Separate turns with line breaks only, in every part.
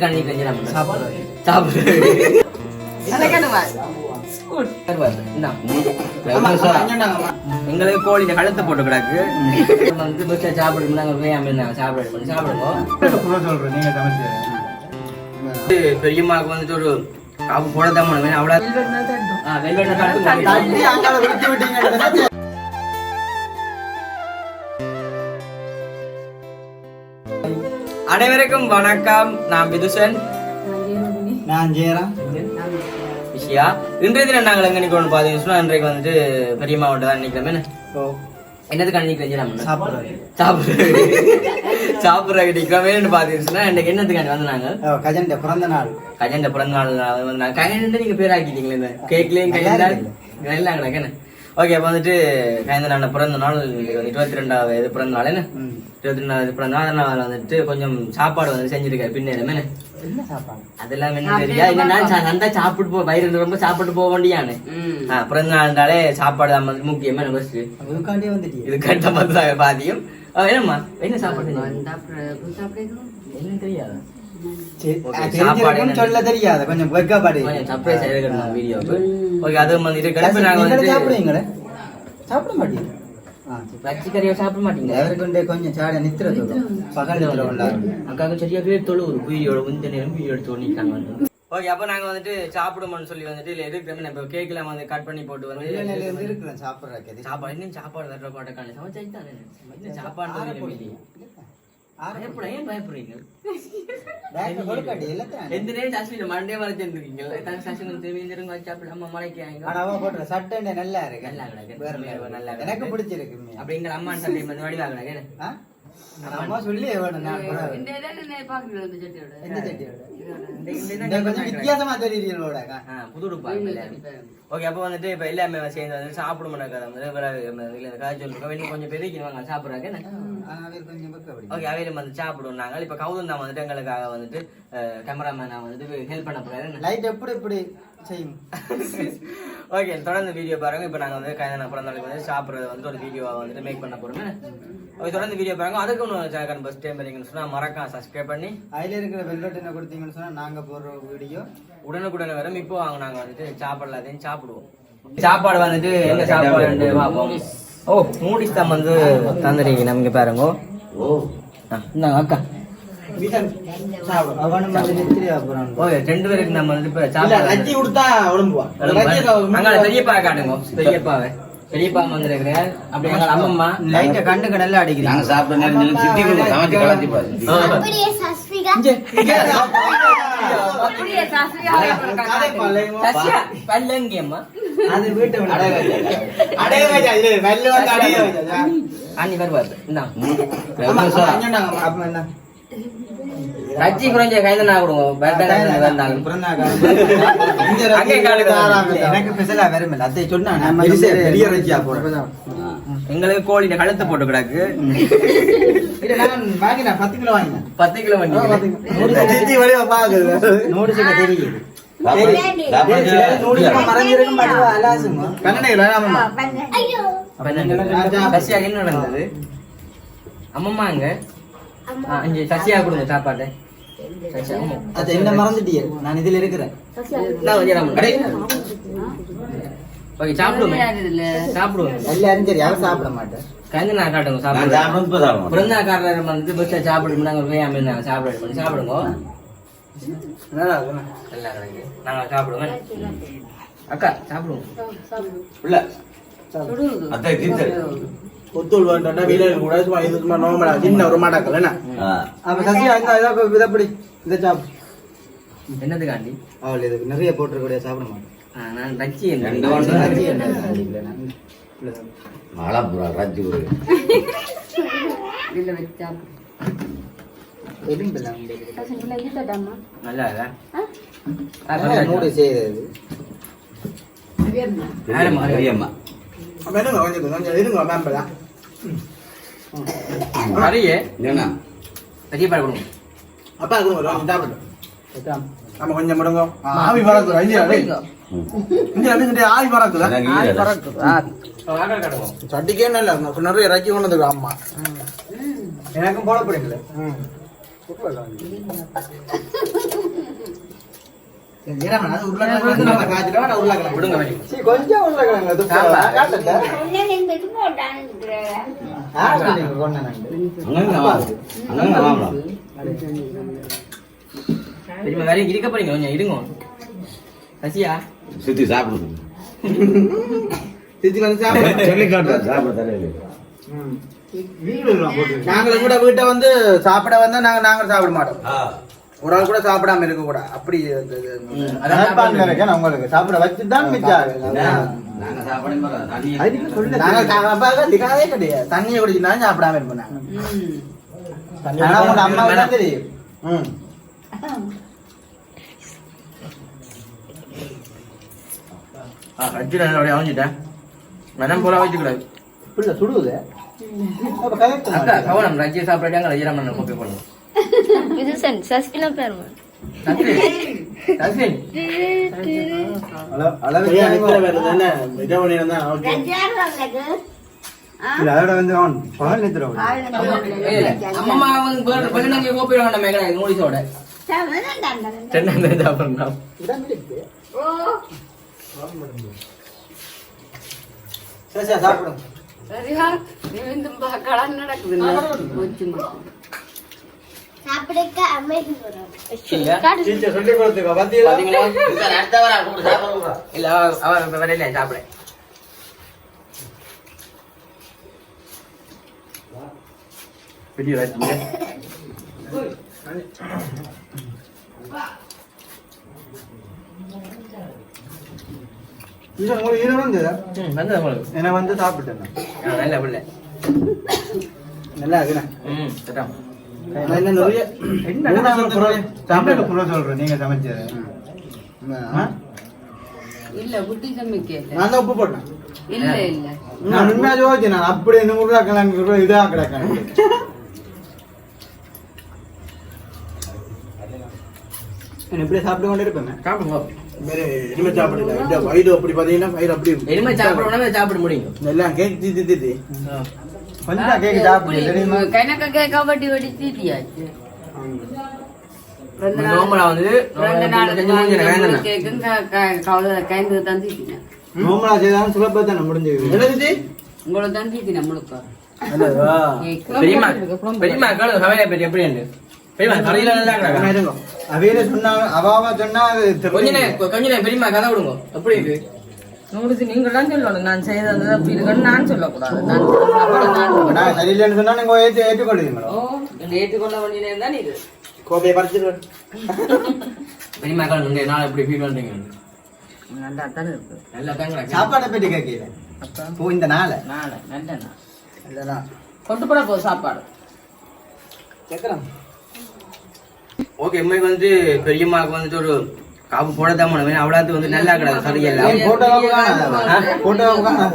கண்ணி கஞ்சி நம்ம சாப்பிடு எங்களுக்கு கோழி கழுத்தை போட்டு கிடக்கு. வந்து பஸ்ல சாப்பிடுங்க நாங்க சாப்பிடுவோம். வந்து பெரியம்மாவுக்கு வந்துட்டு ஒரு காப்பு போட தான் பண்ணுவேன் அனைவருக்கும் வணக்கம். நான் விதுசன்.
நான் ஜெயராம்.
விஷயா. இன்றைய தினம் நாங்கள் எங்க நிற்கணும் பார்த்தீங்கன்னு சொன்னா இன்றைக்கு வந்துட்டு பெரியம்மாவோட தான் நிற்கிறோமே.
ஓ.
என்னது கணிக்கு நம்ம
சாப்பிடுறது
சாப்பிடுறது சாப்பிடுறதுக்கு நிற்கிறோமேன்னு பார்த்தீங்கன்னா இன்னைக்கு என்னத்துக்காண்டி வந்து நாங்கள்?
ஓ, கஜன்ட பிறந்த நாள்
கஜண்ட பிறந்த நாள் வந்து நான் கஜண்ட நீங்க பேர் ஆக்கிட்டீங்களே இந்த கேக்லயும் கஜண்டா நல்லா கிடக்கு ஓகே அப்போ வந்துட்டு கஜந்த நாள் பிறந்த நாள் இருபத்தி ரெண்டாவது இது பிறந்த நாள் என்ன. இருபத்தி ரெண்டாவது பிறந்த நாள் அதனால வந்துட்டு கொஞ்சம் சாப்பாடு வந்து செஞ்சிருக்காரு பின்னேறமே
என்ன? சாப்பாடு?
அதெல்லாம் சண்டை சாப்பிட்டு போ வயிறு ரொம்ப சாப்பிட்டு போக வேண்டியானு. பிறந்த நாள்னாலே சாப்பாடு தான் வந்து முக்கியமே நம்ம first.
அதுக்காண்டியே வந்துட்டீங்க
இது கட்ட பார்த்து பாதியும் என்னம்மா? என்ன சாப்பாடு என்ன தெரியாது. சாப்பாடு
தெரிஞ்சிருக்கும்
என்ன?
சொல்ல தெரியாத கொஞ்சம் வெக்கப்பாடு
கொஞ்சம் சர்ப்ரைஸ் எடுக்கணும் வீடியோக்கு ஓகே அது வந்துட்டு கிளம்பி நாங்க
நீங்களே
வந்துட்டு
சாப்பிடுவீங்களே சாப்பிட மாட்டீங்க ஆ, சரி.
பச்சைக்கறியை சாப்பிட மாட்டீங்க
அவருக்கு கொண்டே கொஞ்சம் சாட நித்திர பகல் கொண்டாரு
அக்காவுக்கு சரியா பேர் தொழு ஒரு வீடியோட இந்த நேரம் வீடியோ எடுத்து ஓடிட்டாங்க ஓகே அப்போ நாங்க வந்துட்டு சாப்பிடுமோன்னு சொல்லி வந்துட்டு இல்லை இருக்கிறோம் இப்போ வந்து கட் பண்ணி போட்டு வந்து
இருக்கிறேன்
சாப்பாடு இன்னும் சாப்பாடு தட்டுற பாட்டக்கான சமைச்சாச்சு தானே இன்னும் சாப்பாடு பயப்படுறீங்க? எந்த நேரம் மண்டே வரைச்சு இருந்திருக்கீங்க சசின் தெரிவிஞ்சிருங்க வச்சாப்பிட அம்மா
போடுற சட்டை நல்லா இருக்கு?
நல்லா.
எனக்கு பிடிச்சிருக்கு.
அப்படிங்கிற அம்மா சண்டை வந்து வடிவாங்க
அம்மா சொல்லி வேணும் நான் சட்டியோட. கொஞ்சம் வித்தியாசமா தெரியுறீங்களோட
புது உடுப்பா ஓகே அப்போ வந்துட்டு இப்போ எல்லாமே சேர்ந்து வந்து சாப்பிட மாட்டாங்க வந்து இல்லை காய்ச்சல் இருக்கோம் வெளியே கொஞ்சம் பெருக்கி வாங்க சாப்பிட்றாங்க ஓகே அவையில வந்து சாப்பிடுவோம் நாங்கள் இப்போ கௌதம் தான் வந்துட்டு எங்களுக்காக வந்துட்டு கேமராமேன் வந்துட்டு ஹெல்ப் பண்ண போறாரு
லைட் எப்படி இப்படி செய்யும்
ஓகே தொடர்ந்து வீடியோ பாருங்க இப்போ நாங்கள் வந்து கைதான பிறந்த நாளுக்கு வந்து சாப்பிட்றது வந்து ஒரு வீடியோவை வந்துட்டு மேக் பண்ண போறோம் ஓகே தொடர்ந்து வீடியோ பாருங்க அதுக்கு ஒன்று சேனல் ஃபஸ்ட் டைம் வரீங்கன்னு சொன்னால் மறக்காம சப்ஸ்கிரைப் பண்ணி
அதுல இருக்கிற வெல்வெட் என்ன கொடுத்தீங்கன்னு சொன்னா நாங்க போடுற வீடியோ
உடனுக்குடனே வரும். இப்போ வாங்க நாங்க வந்துட்டு சாப்பாடு எல்லாத்தையும் சாப்பிடுவோம். சாப்பாடு வந்துட்டு என்ன சாப்பாடு பார்ப்போம். ஓ நூடில்ஸ் தான் வந்து தந்துடுறீங்க நமக்கு பாருங்க. ஓ. இந்தாங்க அக்கா. ரெண்டு பேருக்கு நம்ம வந்து இப்போ சாப்பாடு பெரியப்பா காட்டுங்க. பெரியப்பாவை. பெரியப்பா வந்திருக்கிறேன் அப்படி எங்க அம்மம்மா.
லைட்டை கண்டுக்கு நல்லா அடிக்கிறீங்க.
நேரம் சிட்டி சமைச்சு கலாச்சி பாரு
அப்படியே சஸ்மிகா
சசியா பல்லங்கி அம்மா
அது வீட்டை விட
அடைய
வச்சா இது வெள்ள வந்து அடைய வச்சா
அண்ணி வருவாரு
என்ன
குறைஞ்ச கொடுங்க
எனக்கு அதை சொன்னா பெரிய ரஜியா போறோம்
எங்களுக்கு கோழி கழுத்தை போட்டு கிடக்கு.
இல்ல நான் வாங்கினேன். பத்து கிலோ வாங்கினேன்.
பத்து கிலோ
தெரியுது. மட்டும் அலாசுங்க
ஐயோ.
சசியா என்ன நடந்தது? அம்மம்மா அங்க? ஆ, இங்க சசியா கொடுங்க சாப்பாடு சசியா ஆமா.
அது என்ன மறந்துட்டியே? நான் இதுல இருக்கிறேன்.
ஓகே சாப்பிடுவோமே. சாப்பிடுவோம்.
எல்லாரும் சரி அவன் சாப்பிட மாட்டேன்
கந்து நான் காட்டுங்க சாப்பிடுவோம். பிறந்தாக்காரர் வந்து பஸ்ல சாப்பிடுங்க நாங்க வேயாம இருந்தாங்க சாப்பிட சாப்பிடுங்க.
நல்லா இருக்குண்ணா.
நல்லா கிடைக்கு நாங்க சாப்பிடுவோம். அக்கா சாப்பிடுவோம்.
இல்ல அத்தை தீர்த்தல்
கொத்தூள் வேண்டாம் வீரர்கள் கூட சும்மா இது சும்மா நோமலா சின்ன ஒரு மாடாக்கல் என்ன?
அப்ப சசியா இந்த இதை இதப்படி இதை சாப்பிடு.
என்னதுக்காண்டி
அவள் இதுக்கு நிறைய போட்டுருக்கூடிய சாப்பிட மாட்டேன்
நான்
ரஜி என்ன இல்லை. நான் இல்லை.
மழப்புறா ராஜி ஒரு
அப்ப இருங்க மேம்பலா
நிறைய பாடு கொடுங்க.
நம்ம கொஞ்சம் முடங்க ஆவி பறக்குது. ஐயா இங்க வந்து ஆவி பறக்குதா.
ஆகா காட்டுவோம்
சட்டிக்கே நல்ல நிறைய இறக்கி கொண்டது அம்மா.
எனக்கும் போட போறீங்களே? கொஞ்சம்
பெரியம்மா வேற இருக்க போறீங்க கொஞ்சம் இருங்க. ரசியா?
சுத்தி சாப்பிடுங்க.
சித்தி வந்து சாப்பிடு.
சொல்லி காட்டுறேன் சாப்பிட தரையில
கூட வீட்டை வந்து சாப்பிட வந்தா நாங்க நாங்க சாப்பிட மாட்டோம். ஒரு ஆள் கூட சாப்பிடாம இருக்க கூட. அப்படி உங்களுக்கு சாப்பிட வச்சு தான் மிச்சம் தண்ணியை குடிச்சுதான் சாப்பிடாம இருப்போம் நாங்க. ஆனா உங்க அம்மாவுக்கு தான் தெரியும்.
அடிச்சு நான் அப்படியே அவஞ்சிட்டேன் மனம் போல வச்சுக்கூடாது
இப்படிதான் சுடுவது
அக்கா கவனம் ரஜ்ஜி சாப்பிடாங்க ரஜிராமன் கோப்பை போடணும்
இது சென் சஸ்கின பெருமை
அதோட வந்து அவன் பகல் நித்திரம்
அம்மா வந்து வெளிநாங்க கோப்பை வேண்டாம் மேகனா நூலிசோட தென்னை சாப்பிடணும்
சரி சரி சாப்பிடும்
சாப்பிடுக்க அமைதி வரும்
டீச்சர் சொல்லி கொடுத்துக்கோ பாத்தீங்களா?
பாத்தீங்களா? இல்ல அவ- அவ வரையில சாப்பிட. பெரிய ராஜ்ஜி
இது உங்களுக்கு இது வந்ததா
ம் வந்தது உங்களுக்கு.
என்ன வந்து சாப்பிட்டேன்
நல்ல பிள்ளை.
நல்லா இருக்குண்ணா.
ம்
என்ன நிறைய குறை சொல்றேன் நீங்க சமைச்சது?
இல்ல
நான் உப்பு போட்டேன்.
இல்ல இல்ல.
நான் உண்மையா யோசிச்சேன் நான் அப்படி என்ன உருளைக்கிழங்கு இதா கிடக்கேன் நான் இப்படியே சாப்பிட்டு கொண்டு இருப்பேன்.
சாப்பிடுங்க.
இனிமே சாப்பிடல இந்த வயிறு அப்படி பாத்தீங்கன்னா வயிறு அப்படி
எதுவுமே சாப்பிடணும் சாப்பிட முடியும்.
எல்லாம் கேக் தித்தி தித்தி கொஞ்சம் கேக் சாப்பிடு தெரியுமா
கணக்க கேக்க வட்டி வட்டி தீட்டியாச்சு. ரெண்டு நாள்
நோம்பலா வந்து
ரெண்டு நாள்
செஞ்சு முடிஞ்சு வேண்டாம்.
கேக்கும் கவலை கைந்து தான் தீட்டினேன்.
நோமலா செய்தாலும் சுலபா தானே முடிஞ்சது. என்னது
உங்களை தான் தீட்டினேன் முழுக்க.
பெரியம்மா பெரியம்மா கேளு சமையல பற்றி எப்படி உண்டு பெரியம்மா கடையில நல்லா கிடக்கா
அவையில சொன்னாங்க அவாவா சொன்னா.
கொஞ்ச நேரம் கொஞ்ச நேரம் பெரியம்மா கதை விடுங்க. எப்படி இருக்கு?
தான் சொல்லணும். நான் செய்தது அப்படி இருக்குன்னு நான் சொல்லக்கூடாது. நான்
சரியில்லைன்னு சொன்னா நீங்க ஏற்று ஏற்றுக்கொள்ளுவீங்களோ
ஓ ஏற்றுக்கொள்ள வேண்டியது தான் இது.
கோப்பையை பறிச்சிருவேன்
நாள் எப்படி ஃபீல் பண்றீங்க?
நல்லா தானே இருக்கு.
நல்லா தான் கிடக்கு.
சாப்பாடை பற்றி கேட்கல. ஓ இந்த நாளை?
நாளை நல்ல நாள். கொண்டு போட போகுது சாப்பாடு.
ஓகே உண்மைக்கு வந்து பெரியம்மாவுக்கு வந்துட்டு ஒரு காப்பு போட தான் வேணும் அவ்வளோத்து வந்து நல்லா கிடக்கு சரியில்லை.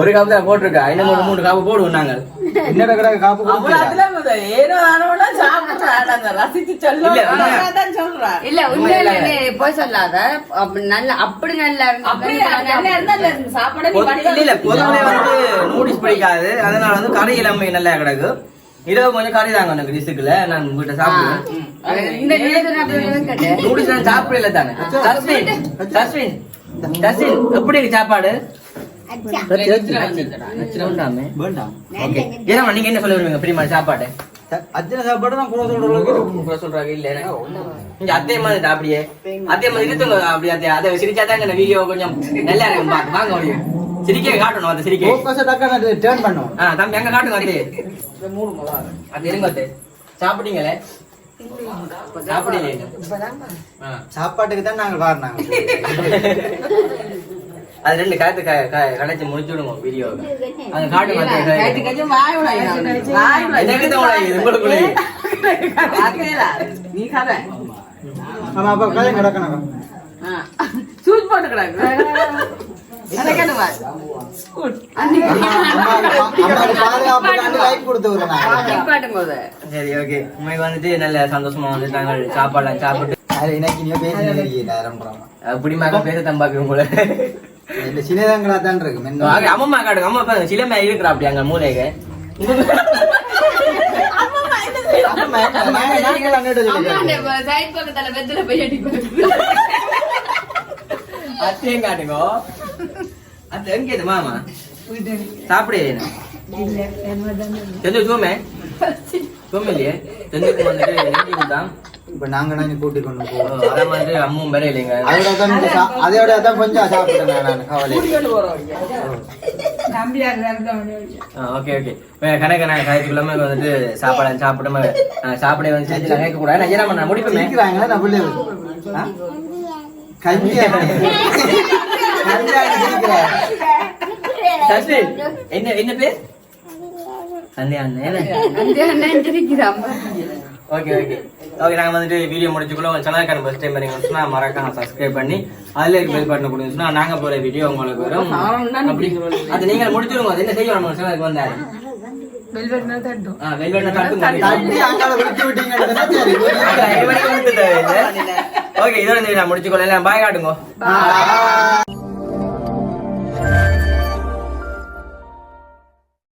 ஒரு காப்பு தான் போட்டிருக்கா. இன்னும் ஒரு மூணு காப்பு போடுவோம் நாங்கள்.
என்னோட கடை காப்பு
அவ்வளவு
இல்ல,
உண்மையில போய் சொல்லாத. அப்படி நல்ல அப்படி நல்லா
சாப்பாடை
இல்ல இல்ல பொதுவே வந்து நூடில்ஸ் பிடிக்காது. அதனால வந்து கறி இளமை நல்லா கிடக்கு. இரவு கொஞ்சம் கறி தாங்க எனக்கு டிஸ்க்குல நான் வீட்டை சாப்பிடுவேன் நூடில்ஸ் நான் சாப்பிடல தானே தஸ்வின் தஸ்வின் தஸ்வின் எப்படி இருக்கு சாப்பாடு நீங்க என்ன சொல்ல பிரிமா சாப்பாடு
அத்தனை சாப்பாடு நான் கூட சொல்ற அளவுக்கு
உங்களை சொல்றாங்க இல்ல இங்க அத்தைய மாதிரி அப்படியே அத்தைய மாதிரி இருத்துங்க அப்படி அத்தைய அதை சிரிச்சாதாங்க இந்த வீடியோ கொஞ்சம் நல்லா இருக்கும் பாத்து வாங்க முடியும் சிரிக்கை காட்டணும் அந்த சிரிக்கை?
ஃபோக்கஸை டக்குன்னு டேர்ன் பண்ணும்.
ஆ தம்பி அங்க காட்டுங்க அத்தையே அது. இருங்க அத்தை சாப்பிட்டீங்களே.
சாப்பாட்டுக்கு தான் நாங்க வாரினாங்க
அது ரெண்டு கருத்து கடைச்சு முடிச்சு விடுங்க வீடியோ அத்தை.
கேட்டு.
எனக்கு தான் உங்களுக்கு.
நீ கதை.
ஆமா அப்ப கதை கிடக்கணும்.
ஆ. சூஸ் போட்டு கிடக்கு
வந்துட்டு நல்ல சந்தோஷமா வந்து நாங்கள் சாப்பாடுலாம் சாப்பிட்டு
இன்னைக்கு நீ பேசி
தம்பாக்கு உங்களை
தான் இருக்கு
அம்மம்மா காட்டுங்க அம்மா பாருங்க சிலமே இருக்கிறா அப்படி அங்க மூலைக்கு
அம்மா
அத்தையும் காட்டுங்க அத்தை எங்க இது மாமா? சாப்பிடு. தெரிஞ்சு சோமே சோமே இல்லையே? தெரிஞ்சுக்கு வந்துட்டு நெஞ்சு கொடுத்தான்
இப்ப நாங்க நாங்க கூட்டி கொண்டு போவோம்.
அதை வந்து அம்மும் இல்லைங்க.
அதோட தான் இந்த சா- அதோட தான் கொஞ்சம் சாப்பிட்டேன் நான் கவலை
ஓகே ஓகே கணக்கு நான் கதைக்குள்ளாம வந்துட்டு சாப்பாடு சாப்பிடாம சாப்பிட வந்து செஞ்சு நான் கேட்க கூடாது. நான் ஏன்னா நான் முடிப்பேன்
சிரிக்கிறாங்க நான் பிள்ளை ஆ?
என்ன என்ன பேர்? Okay okay. ஓகே நாங்கள் வந்துட்டு வீடியோ முடிச்சுக்குள்ள உங்கள் சேனலுக்கான ஃபஸ்ட் டைம் சொன்னா மறக்காம சப்ஸ்கிரைப் பண்ணி அதில் இருக்க பெல் பட்டன் கொடுங்க. சொன்னா நாங்கள் போகிற வீடியோ உங்களுக்கு வரும். அப்படி. அது நீங்கள் முடிச்சிருங்க அது என்ன நம்ம சேனலுக்கு வந்தாரு ஓகே இதோட நான் முடிச்சுக்கொள்ள பாய் காட்டுங்க.